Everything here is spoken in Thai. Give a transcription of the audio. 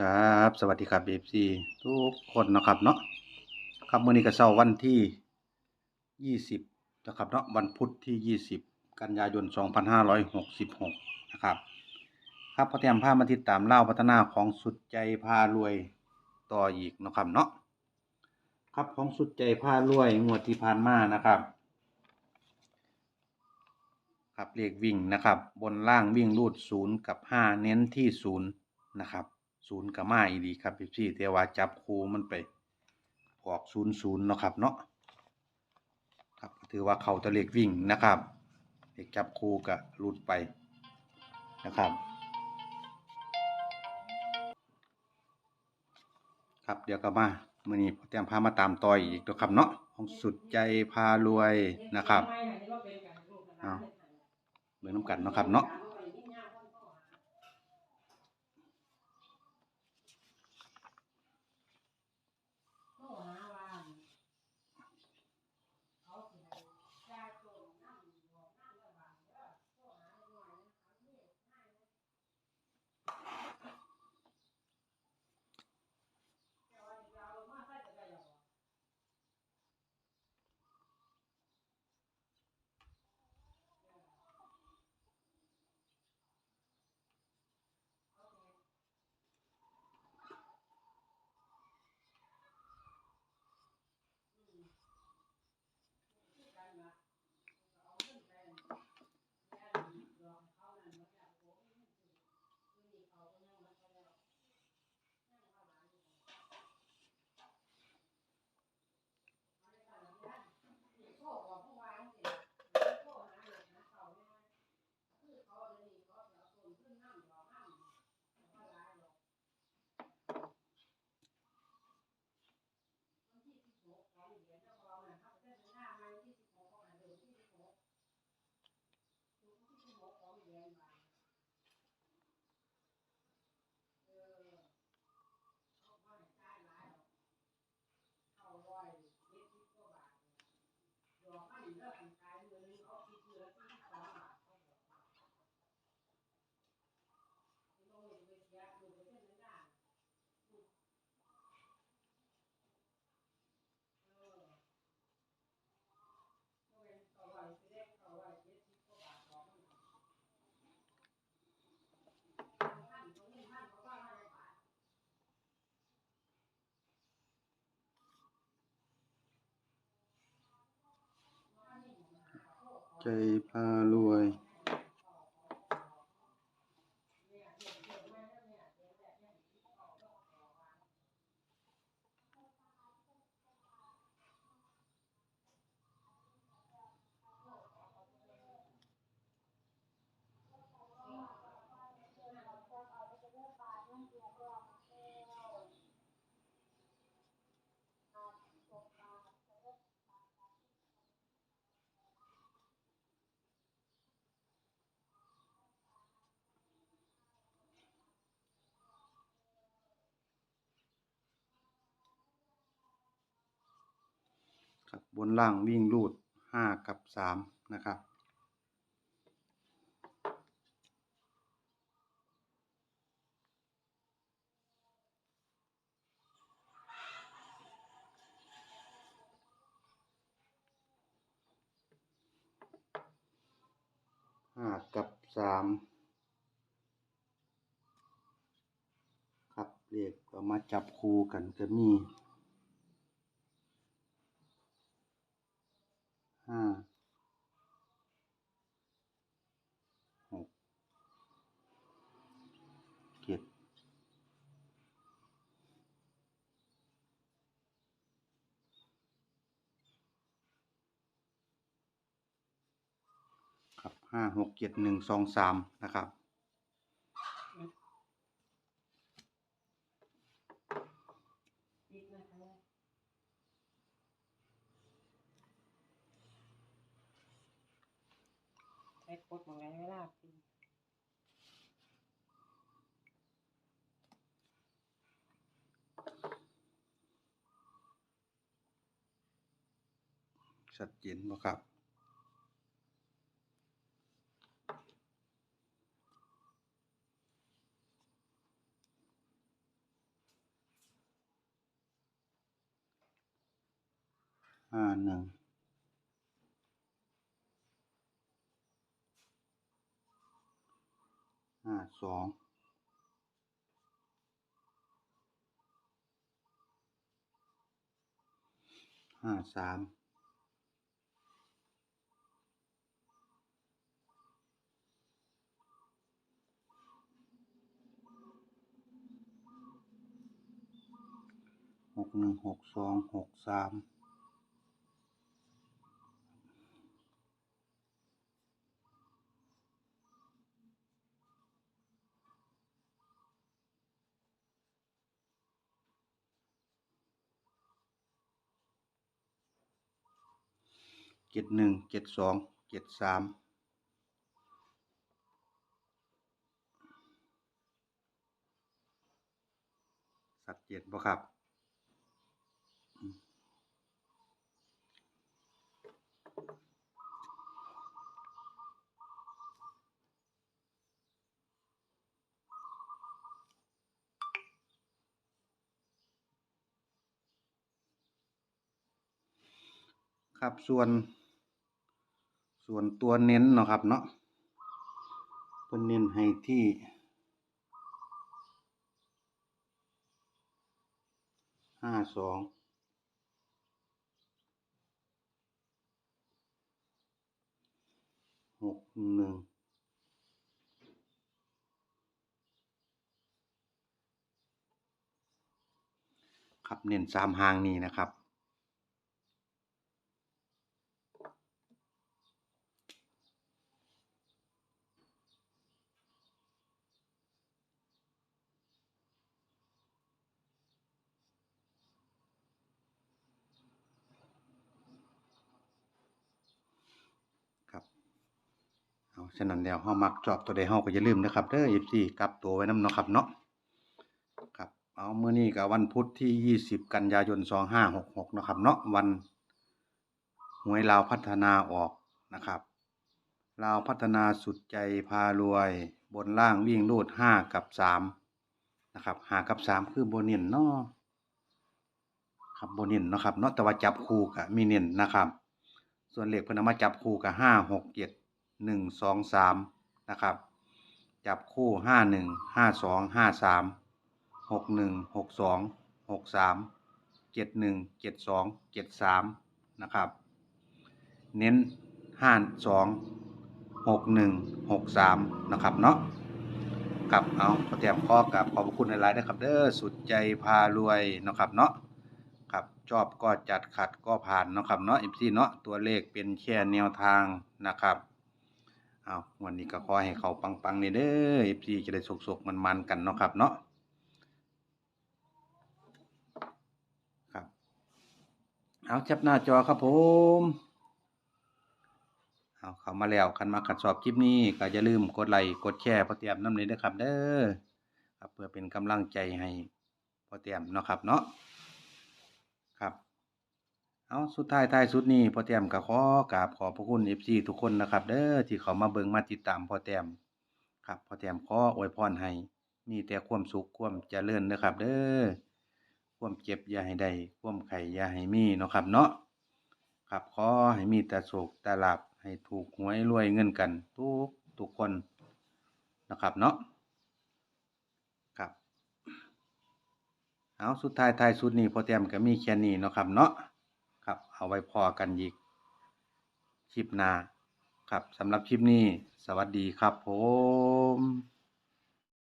ครับ สวัสดีครับเอฟซีทุกคนนะครับเนาะครับมื้อนี้ก็เช้าวันที่ 20นะครับเนาะวันพุธที่ 20 กันยายน 2566 นะครับ ครับพอเตรียมภามาติดตามเล่าพัฒนาของสุดใจพารวยต่ออีกนะครับเนาะครับของสุดใจพารวยงวดที่ผ่านมานะครับครับเลขวิ่งนะครับ บนล่างวิ่งรูดศูนย์กับห้าเน้นที่ศูนย์นะครับ ศูนย์กับมาอีดีครับพี่ซี่แต่ว่าจับคูมันไปออกศูนย์ศูนย์เนาะครับเนาะครับก็ถือว่าเขาแตะเลขวิ่งนะครับเลขจับคูกับรูดไปนะครับ ครับเดี๋ยวก็มามื่อนี้พอเตรียมพามาตามต่ออีกตัวครับเนาะของสุดใจพารวยนะครับเอาเบิ่งน้ำกันเนาะครับเนาะ ใจพารวย ครับบนล่างวิ่งรูดห้ากับสามนะครับห้ากับสามครับเลขก็มาจับคู่กันก็มี ห้าหกเจ็ดครับห้าหกเจ็ดหนึ่งสองสามนะครับ ให้โคตรมืองไงเวลาปีชัดเจนบ่ครับห้าหนึ่ง ห้าสองห้าสามหกหนึ่งหกสองหกสาม เจ็ดหนึ่งเจ็ดสองเจ็ดสามสัดเจ็ดบ่ครับครับส่วน ส่วนตัวเน้นเนาะครับเนาะตัวเน้นให้ที่ห้าสองหกหนึ่งครับเน้นสามหางนี้นะครับเอา ฉะนั้นแล้วเฮามักชอบตัวใดเฮาก็อย่าลืมนะครับเด้อ FC กลับตัวไว้นำเนาะครับเนาะครับเอามื้อนี้ก็วันพุธที่ 20 กันยายน 2566เนาะครับเนาะวันหวยลาวพัฒนาออกนะครับลาวพัฒนาสุดใจพารวย บนล่างวิ่งรูด5กับ3นะครับ5กับ3คือบ่เน้นเนาะครับบ่เน้นนะครับเนาะแต่ว่าจับคู่ก็มีเน้นนะครับ ส่วนเหลขเพิ่นมาจับคู่กับห้าหกเจ็ด หนึ่งสองสามนะครับ จับคู่ห้าหนึ่งห้าสองห้าสามหกหนึ่งหกสองหกสามเจ็ดหนึ่งเจ็ดสองเจ็ดสามนะครับ เน้นห้าสองหกหนึ่งหกสามนะครับเนาะกับเอาขอแถมข้อกับขอบพระคุณหลายๆนะครับเด้อสุดใจพารวยนะครับเนาะครับชอบก็จัดขัดก็ผ่านนะครับเนาะ FC เนาะตัวเลขเป็นแค่แนวทางนะครับ เอาวันนี้ก็ขอให้เขาปังๆนี่เด้อ FC จะได้สุกๆมันๆกันเนาะครับเนาะครับเอาจับหน้าจอครับผมเอาเขามาแล้วคันมาขัดสอบคลิปนี้ก็อย่าลืมกดไลค์กดแชร์พอเตรียมน้ำนี้ด้วยครับเด้อครับเพื่อเป็นกำลังใจให้พอเตรียมเนาะครับเนาะ เอาสุดท้ายท้ายสุดนี้พ่อแต้มก็ขอกราบขอบพระคุณ FC ทุกคนนะครับเด้อที่เขามาเบิ่งมาติดตามพ่อแต้มครับพ่อแต้มขออวยพรให้มีแต่ความสุขความเจริญนะครับ เด้อความเจ็บอย่าให้ได้ความไข้อย่าให้มีเนาะครับเนาะครับขอให้มีแต่โศกแต่ลาบให้ถูกหวยรวยเงินกัน ทุกทุกคนนะครับเนาะครับเอาสุดท้ายท้ายสุดนี้พอเตรียมก็มีแค่นี้เนาะครับเนาะ ครับ เอาไว้พอกันอีกคลิปหน้าครับสำหรับคลิปนี้ สวัสดีครับผม